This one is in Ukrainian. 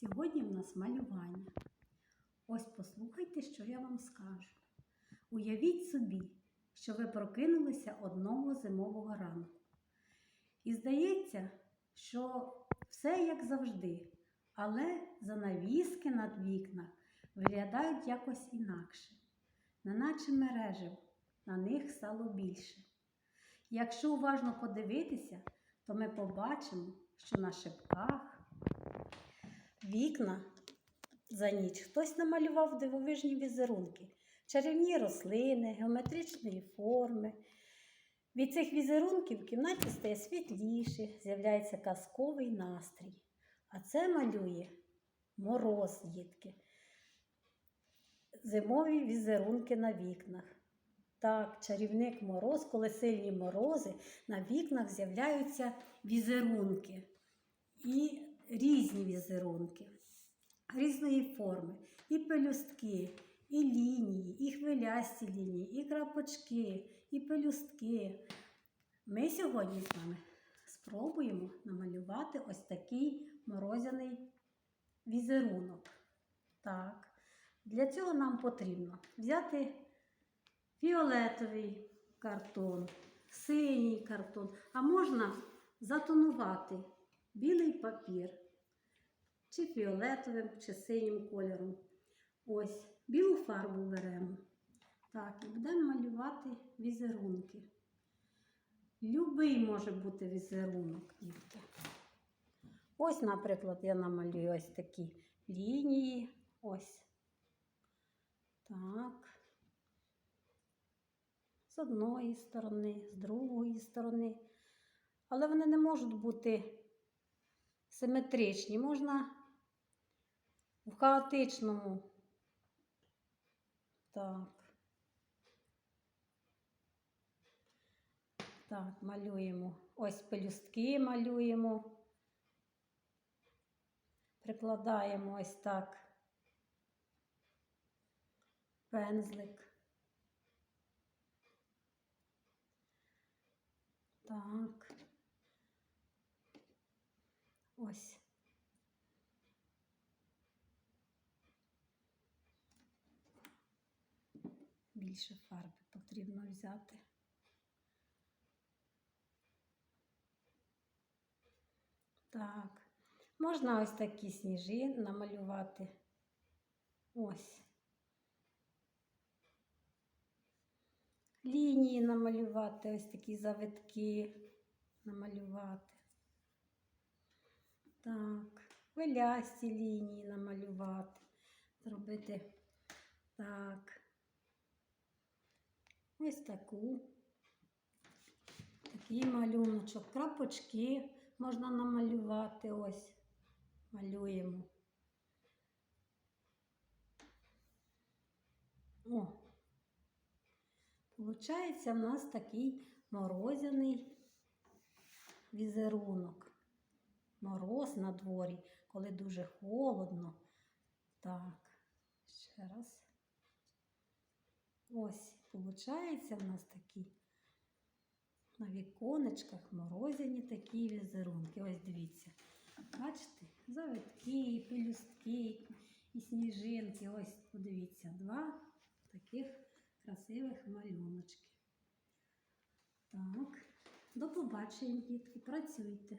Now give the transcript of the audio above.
Сьогодні в нас малювання. Ось послухайте, що я вам скажу. Уявіть собі, що ви прокинулися одного зимового ранку. І здається, що все як завжди, але занавіски над вікнах виглядають якось інакше, неначе мережив, на них стало більше. Якщо уважно подивитися, то ми побачимо, що на шипках вікна за ніч хтось намалював дивовижні візерунки, чарівні рослини, геометричної форми. Від цих візерунків в кімнаті стає світліше, з'являється казковий настрій. А це малює мороз, дітки. Зимові візерунки на вікнах. Так, чарівник мороз, коли сильні морози, на вікнах з'являються візерунки. І різні візерунки, різної форми. І пелюстки, і лінії, і хвилясті лінії, і крапочки, і пелюстки. Ми сьогодні з вами спробуємо намалювати ось такий морозяний візерунок. Так. Для цього нам потрібно взяти фіолетовий картон, синій картон, а можна затонувати білий папір, чи фіолетовим, чи синім кольором. Ось, білу фарбу беремо. Так, і будемо малювати візерунки. Любий може бути візерунок, дітки. Ось, наприклад, я намалюю ось такі лінії. Ось. Так. З одної сторони, з другої сторони. Але вони не можуть бути симетричні. Можна в хаотичному. Так. Так, малюємо. Ось пелюстки малюємо. Прикладаємо ось так пензлик. Так. Ось. Більше фарби потрібно взяти. Так. Можна ось такі сніжі намалювати. Ось. Лінії намалювати, ось такі завитки намалювати. Так, хвилясті лінії намалювати. Зробити так. Ось таку. Такий малюночок. Крапочки можна намалювати. Ось. Малюємо. О, Получається в нас такий морозяний візерунок. Мороз на дворі, коли дуже холодно. Так, ще раз. Ось, виходить в нас такі на віконечках морозяні такі візерунки. Ось дивіться. Бачите, завитки, пелюстки, і сніжинки. Ось, подивіться, два таких красивих малюночки. Так, до побачення, дітки, працюйте.